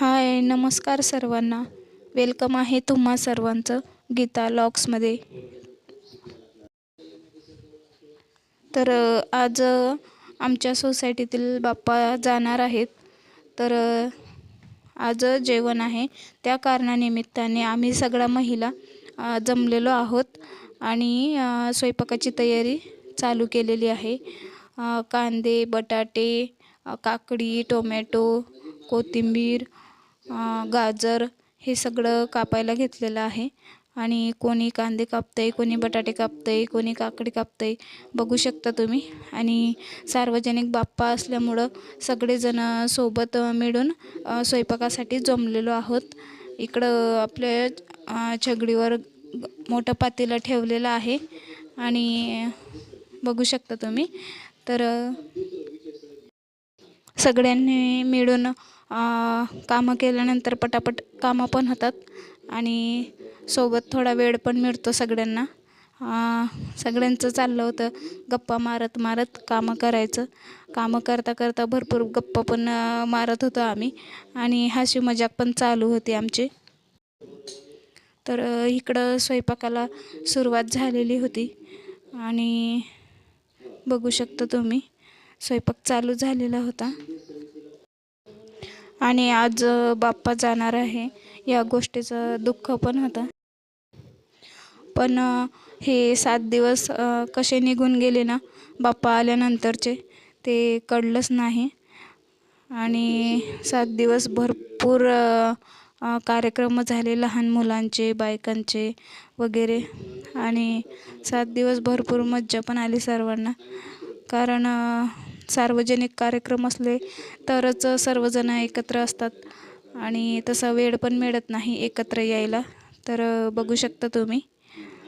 हाय नमस्कार सर्वांना. वेलकम आहे तुम्हा सर्वांचं गीता लॉक्समध्ये. तर आज आमच्या सोसायटीतील बाप्पा जाणार आहेत. तर आज जेवण आहे. त्या कारणानिमित्ताने आम्ही सगळ्या महिला जमलेलो आहोत आणि स्वयंपाकाची तयारी चालू केलेली आहे. कांदे बटाटे काकडी टोमॅटो कोथिंबीर गाजर हे सगळं कापायला घेतलेलं आहे. आणि कोणी कांदे कापतंय कोणी बटाटे कापतंय कोणी काकडी कापतंय बघू शकता तुम्ही. आणि सार्वजनिक बाप्पा असल्यामुळं सगळेजण सोबत मिळून स्वयंपाकासाठी जमलेलो आहोत. इकडं आपल्या छगडीवर मोठं पातेलं ठेवलेलं आहे. आणि बघू शकता तुम्ही. तर सगळ्यांनी मिळून कामं केल्यानंतर पटापट कामं पण होतात. आणि सोबत थोडा वेळ पण मिळतो सगळ्यांना. सगळ्यांचं चाललं होतं गप्पा मारत मारत कामं करायचं. कामं करता करता भरपूर गप्पा पण मारत होतो आम्ही. आणि हाशी मजाक पण चालू होती आमची. तर इकडं स्वयंपाकाला सुरुवात झालेली होती. आणि बघू शकता तुम्ही. स्वयंपाक चालू झालेला होता. आणि आज बाप्पा जाणार आहे. या गोष्टीचं दुःख पण होतं. पण हे सात दिवस कसे निघून गेले ना बाप्पा आल्यानंतरचे ते कळलंच नाही. आणि सात दिवस भरपूर कार्यक्रम झाले लहान मुलांचे बायकांचे वगैरे. आणि सात दिवस भरपूर मज्जा पण आली सर्वांना. कारण सार्वजनिक कार्यक्रम असले तरच सर्वजण एकत्र असतात. आणि तसा वेळ पण मिळत नाही एकत्र यायला. तर बघू शकता तुम्ही.